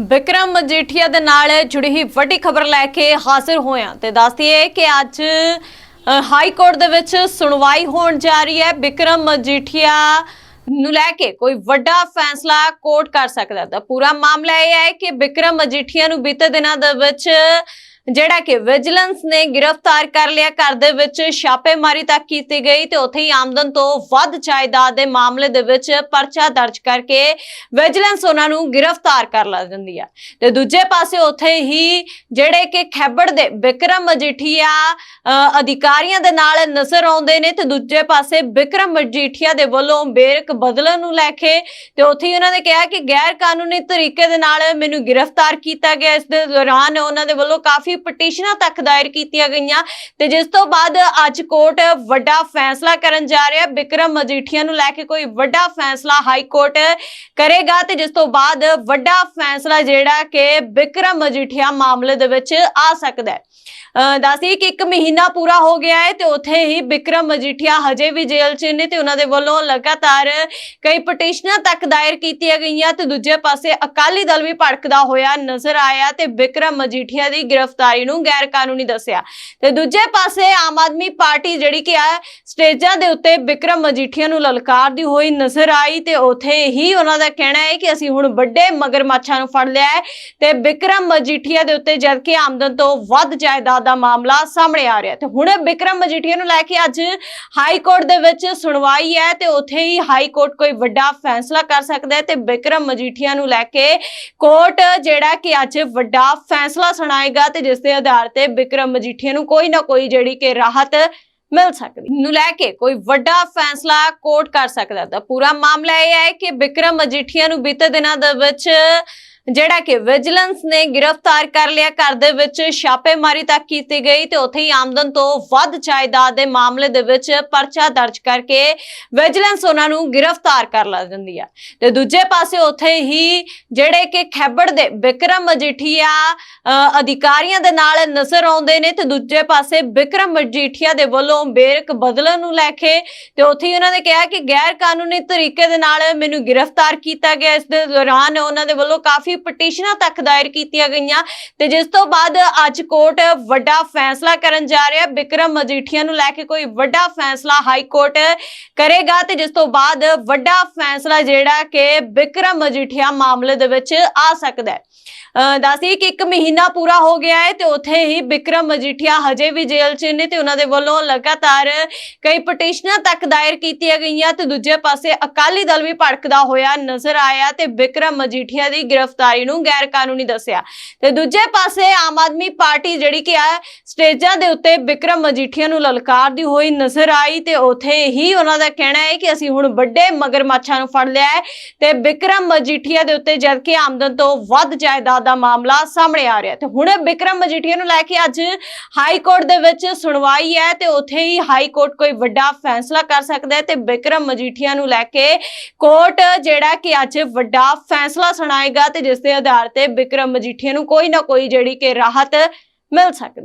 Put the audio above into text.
ਵਿਕਰਮ ਮਜੀਠੀਆ ਦੇ ਨਾਲ ਜੁੜੀ ਹੀ ਵੱਡੀ ਖਬਰ ਲੈ ਕੇ ਹਾਜ਼ਰ ਹੋਇਆ ਤੇ ਦੱਸਦੀ ਹੈ ਕਿ ਅੱਜ ਹਾਈ ਕੋਰਟ ਦੇ ਵਿੱਚ ਸੁਣਵਾਈ ਹੋਣ ਜਾ ਰਹੀ ਹੈ। ਵਿਕਰਮ ਮਜੀਠੀਆ ਨੂੰ ਲੈ ਕੇ ਕੋਈ ਵੱਡਾ ਫੈਸਲਾ ਕੋਰਟ ਕਰ ਸਕਦਾ ਤਾਂ ਪੂਰਾ ਮਾਮਲਾ ਇਹ ਹੈ ਕਿ ਵਿਕਰਮ ਮਜੀਠੀਆ ਨੂੰ ਬੀਤੇ ਦਿਨਾਂ ਦੇ ਵਿੱਚ ਜਿਹੜਾ ਕਿ ਵਿਜੀਲੈਂਸ ਨੇ ਗ੍ਰਿਫਤਾਰ ਕਰ ਲਿਆ। ਘਰ ਦੇ ਵਿੱਚ ਛਾਪੇਮਾਰੀ ਤੱਕ ਕੀਤੀ ਗਈ ਤੇ ਉੱਥੇ ਹੀ ਆਮਦਨ ਤੋਂ ਵੱਧ ਜਾਇਦਾਦ ਦੇ ਮਾਮਲੇ ਦੇ ਵਿੱਚ ਪਰਚਾ ਦਰਜ ਕਰਕੇ ਵਿਜੀਲੈਂਸ ਉਹਨਾਂ ਨੂੰ ਗ੍ਰਿਫਤਾਰ ਕਰ ਲਾ ਆ। ਤੇ ਦੂਜੇ ਪਾਸੇ ਉੱਥੇ ਹੀ ਜਿਹੜੇ ਕਿ ਖੈਬੜ ਦੇ ਵਿਕਰਮ ਮਜੀਠੀਆ ਅਧਿਕਾਰੀਆਂ ਦੇ ਨਾਲ ਨਜ਼ਰ ਆਉਂਦੇ ਨੇ ਤੇ ਦੂਜੇ ਪਾਸੇ ਵਿਕਰਮ ਮਜੀਠੀਆ ਦੇ ਵੱਲੋਂ ਬੇਰਕ ਬਦਲਣ ਨੂੰ ਲੈ ਕੇ ਤੇ ਉੱਥੇ ਹੀ ਉਹਨਾਂ ਨੇ ਕਿਹਾ ਕਿ ਗੈਰ ਕਾਨੂੰਨੀ ਤਰੀਕੇ ਦੇ ਨਾਲ ਮੈਨੂੰ ਗ੍ਰਿਫਤਾਰ ਕੀਤਾ ਗਿਆ। ਇਸ ਦੇ ਦੌਰਾਨ ਉਹਨਾਂ ਦੇ ਵੱਲੋਂ ਕਾਫੀ ਪਟੀਸ਼ਨਾਂ ਤੱਕ ਦਾਇਰ ਕੀਤੀਆਂ ਗਈਆਂ ਤੇ ਜਿਸ ਤੋਂ ਬਾਅਦ ਅੱਜ ਕੋਰਟ ਵੱਡਾ ਫੈਸਲਾ ਕਰਨ ਜਾ ਰਿਹਾ ਹੈ। ਮਜੀਠੀਆ ਨੂੰ ਲੈ ਕੇ ਕੋਈ ਵੱਡਾ ਫੈਸਲਾ ਹਾਈ ਕੋਰਟ ਕਰੇਗਾ ਤੇ ਜਿਸ ਤੋਂ ਬਾਅਦ ਵੱਡਾ ਫੈਸਲਾ ਜਿਹੜਾ ਕਿ ਵਿਕਰਮ ਮਜੀਠੀਆ ਮਾਮਲੇ ਦੇ ਵਿੱਚ ਆ ਸਕਦਾ ਹੈ। ਦੱਸਦੀ ਕਿ ਇੱਕ ਮਹੀਨਾ ਪੂਰਾ ਹੋ ਗਿਆ ਹੈ ਤੇ ਉੱਥੇ ਹੀ ਬਿਕਰਮ ਮਜੀਠੀਆ ਹਜੇ ਵੀ ਜੇਲ੍ਹ 'ਚ ਨੇ ਤੇ ਉਹਨਾਂ ਦੇ ਵੱਲੋਂ ਲਗਾਤਾਰ ਕਈ ਪਟੀਸ਼ਨਾਂ ਤੱਕ ਦਾਇਰ ਕੀਤੀਆਂ ਗਈਆਂ ਤੇ ਦੂਜੇ ਪਾਸੇ ਅਕਾਲੀ ਦਲ ਵੀ ਭੜਕਦਾ ਹੋਇਆ ਨਜ਼ਰ ਆਇਆ ਤੇ ਬਿਕਰਮ ਮਜੀਠੀਆ ਦੀ ਗ੍ਰਿਫਤਾਰੀ ਨੂੰ ਗੈਰ ਕਾਨੂੰਨੀ ਦੱਸਿਆ। ਤੇ ਦੂਜੇ ਪਾਸੇ ਆਮ ਆਦਮੀ ਪਾਰਟੀ ਜਿਹੜੀ ਕਿ ਆ, ਸਟੇਜਾਂ ਦੇ ਉੱਤੇ ਵਿਕਰਮ ਮਜੀਠੀਆ ਨੂੰ ਲਲਕਾਰਦੀ ਹੋਈ ਨਜ਼ਰ ਆਈ ਤੇ ਉੱਥੇ ਹੀ ਉਹਨਾਂ ਦਾ ਕਹਿਣਾ ਹੈ ਕਿ ਅਸੀਂ ਹੁਣ ਵੱਡੇ ਮਗਰਮੱਛਾਂ ਨੂੰ ਫੜ ਲਿਆ ਹੈ ਤੇ ਵਿਕਰਮ ਮਜੀਠੀਆ ਦੇ ਉੱਤੇ ਜਦ ਆਮਦਨ ਤੋਂ ਵੱਧ ਜਾਇਦਾਦ ਦਾ ਮਾਮਲਾ ਸਾਹਮਣੇ ਆ ਰਿਹਾ ਤੇ ਹੁਣ ਵਿਕਰਮ ਮਜੀਠੀਆ ਨੂੰ ਲੈ ਕੇ ਅੱਜ ਹਾਈ ਕੋਰਟ ਦੇ ਵਿੱਚ ਸੁਣਵਾਈ ਹੈ ਤੇ ਉੱਥੇ ਹੀ ਹਾਈ ਕੋਰਟ ਕੋਈ ਵੱਡਾ ਫੈਸਲਾ ਕਰ ਸਕਦਾ ਹੈ ਤੇ ਵਿਕਰਮ ਮਜੀਠੀਆ ਨੂੰ ਲੈ ਕੇ ਕੋਰਟ ਜਿਹੜਾ ਕਿ ਅੱਜ ਵੱਡਾ ਫੈਸਲਾ ਸੁਣਾਏਗਾ ਤੇ ਜਿਸ ਦੇ ਆਧਾਰ ਤੇ ਵਿਕਰਮ ਮਜੀਠੀਆ ਨੂੰ ਕੋਈ ਨਾ ਕੋਈ ਜਿਹੜੀ ਕਿ ਰਾਹਤ ਮਿਲ ਸਕਦੀ। ਨੂੰ ਲੈ ਕੇ ਕੋਈ ਵੱਡਾ ਫੈਸਲਾ ਕੋਰਟ ਕਰ ਸਕਦਾ ਤਾਂ ਪੂਰਾ ਮਾਮਲਾ ਇਹ ਹੈ ਕਿ ਵਿਕਰਮ ਮਜੀਠੀਆ ਨੂੰ ਬੀਤੇ ਦਿਨਾਂ ਦੇ ਵਿੱਚ ਜਿਹੜਾ ਕਿ ਵਿਜੀਲੈਂਸ ਨੇ ਗ੍ਰਿਫਤਾਰ ਕਰ ਲਿਆ। ਘਰ ਦੇ ਵਿੱਚ ਛਾਪੇਮਾਰੀ ਤੱਕ ਕੀਤੀ ਗਈ ਤੇ ਉੱਥੇ ਹੀ ਆਮਦਨ ਤੋਂ ਵੱਧ ਜਾਇਦਾਦ ਦੇ ਮਾਮਲੇ ਦੇ ਵਿੱਚ ਪਰਚਾ ਦਰਜ ਕਰਕੇ ਵਿਜੀਲੈਂਸ ਉਹਨਾਂ ਨੂੰ ਗ੍ਰਿਫਤਾਰ ਕਰ ਲਾ ਆ। ਤੇ ਦੂਜੇ ਪਾਸੇ ਉੱਥੇ ਹੀ ਜਿਹੜੇ ਕਿ ਖੈਬੜ ਦੇ ਵਿਕਰਮ ਮਜੀਠੀਆ ਅਧਿਕਾਰੀਆਂ ਦੇ ਨਾਲ ਨਜ਼ਰ ਆਉਂਦੇ ਨੇ ਤੇ ਦੂਜੇ ਪਾਸੇ ਵਿਕਰਮ ਮਜੀਠੀਆ ਦੇ ਵੱਲੋਂ ਬੇਰਕ ਬਦਲਣ ਨੂੰ ਲੈ ਕੇ ਤੇ ਉੱਥੇ ਹੀ ਉਹਨਾਂ ਨੇ ਕਿਹਾ ਕਿ ਗੈਰ ਕਾਨੂੰਨੀ ਤਰੀਕੇ ਦੇ ਨਾਲ ਮੈਨੂੰ ਗ੍ਰਿਫਤਾਰ ਕੀਤਾ ਗਿਆ। ਇਸ ਦੇ ਦੌਰਾਨ ਉਹਨਾਂ ਦੇ ਵੱਲੋਂ ਕਾਫੀ ਪਟੀਸ਼ਨਾਂ ਤੱਕ ਦਾਇਰ ਕੀਤੀਆਂ ਗਈਆਂ ਤੇ ਜਿਸ ਤੋਂ ਬਾਅਦ ਅੱਜ ਕੋਰਟ ਵੱਡਾ ਫੈਸਲਾ ਕਰਨ ਜਾ ਰਿਹਾ ਬਿਕਰਮ ਮਜੀਠੀਆ ਨੂੰ ਲੈ ਕੇ ਕੋਈ ਵੱਡਾ ਫੈਸਲਾ ਹਾਈ ਕੋਰਟ ਕਰੇਗਾ ਤੇ ਜਿਸ ਤੋਂ ਬਾਅਦ ਵੱਡਾ ਫੈਸਲਾ ਜਿਹੜਾ ਕਿ ਵਿਕਰਮ ਮਜੀਠੀਆ ਮਾਮਲੇ ਦੇ ਵਿੱਚ ਆ ਸਕਦਾ ਹੈ। ਦੱਸਦੀ ਕਿ ਇੱਕ ਮਹੀਨਾ ਪੂਰਾ ਹੋ ਗਿਆ ਹੈ ਤੇ ਉੱਥੇ ਹੀ ਬਿਕਰਮ ਮਜੀਠੀਆ ਹਜੇ ਵੀ ਜੇਲ੍ਹ 'ਚ ਨੇ ਤੇ ਉਹਨਾਂ ਦੇ ਵੱਲੋਂ ਲਗਾਤਾਰ ਕਈ ਪਟੀਸ਼ਨਾਂ ਤੱਕ ਦਾਇਰ ਕੀਤੀਆਂ ਗਈਆਂ ਤੇ ਦੂਜੇ ਪਾਸੇ ਅਕਾਲੀ ਦਲ ਵੀ ਭੜਕਦਾ ਹੋਇਆ ਨਜ਼ਰ ਆਇਆ ਤੇ ਬਿਕਰਮ ਮਜੀਠੀਆ ਦੀ ਗ੍ਰਿਫਤਾਰੀ ਨੂੰ ਗੈਰ ਕਾਨੂੰਨੀ ਦੱਸਿਆ। ਤੇ ਦੂਜੇ ਪਾਸੇ ਆਮ ਆਦਮੀ ਪਾਰਟੀ ਜਿਹੜੀ ਕਿ ਆ, ਸਟੇਜਾਂ ਦੇ ਉੱਤੇ ਵਿਕਰਮ ਮਜੀਠੀਆ ਨੂੰ ਲਲਕਾਰਦੀ ਹੋਈ ਨਜ਼ਰ ਆਈ ਤੇ ਉੱਥੇ ਹੀ ਉਹਨਾਂ ਦਾ ਕਹਿਣਾ ਹੈ ਕਿ ਅਸੀਂ ਹੁਣ ਵੱਡੇ ਮਗਰਮੱਛਾਂ ਨੂੰ ਫੜ ਲਿਆ ਹੈ ਤੇ ਵਿਕਰਮ ਮਜੀਠੀਆ ਦੇ ਉੱਤੇ ਜਦ ਆਮਦਨ ਤੋਂ ਵੱਧ ਜਾਇਦਾਦ ਦਾ ਮਾਮਲਾ ਸਾਹਮਣੇ ਆ ਰਿਹਾ ਤੇ ਹੁਣ ਵਿਕਰਮ ਮਜੀਠੀਆ ਨੂੰ ਲੈ ਕੇ ਅੱਜ ਹਾਈ ਕੋਰਟ ਦੇ ਵਿੱਚ ਸੁਣਵਾਈ ਹੈ ਤੇ ਉੱਥੇ ਹੀ ਹਾਈ ਕੋਰਟ ਕੋਈ ਵੱਡਾ ਫੈਸਲਾ ਕਰ ਸਕਦਾ ਹੈ ਤੇ ਵਿਕਰਮ ਮਜੀਠੀਆ ਨੂੰ ਲੈ ਕੇ ਕੋਰਟ ਜਿਹੜਾ ਕਿ ਅੱਜ ਵੱਡਾ ਫੈਸਲਾ ਸੁਣਾਏਗਾ ਤੇ ਜਿਸ ਦੇ ਆਧਾਰ ਤੇ ਵਿਕਰਮ ਮਜੀਠੀਆ ਨੂੰ ਕੋਈ ਨਾ ਕੋਈ ਜਿਹੜੀ ਕਿ ਰਾਹਤ ਮਿਲ ਸਕਦੀ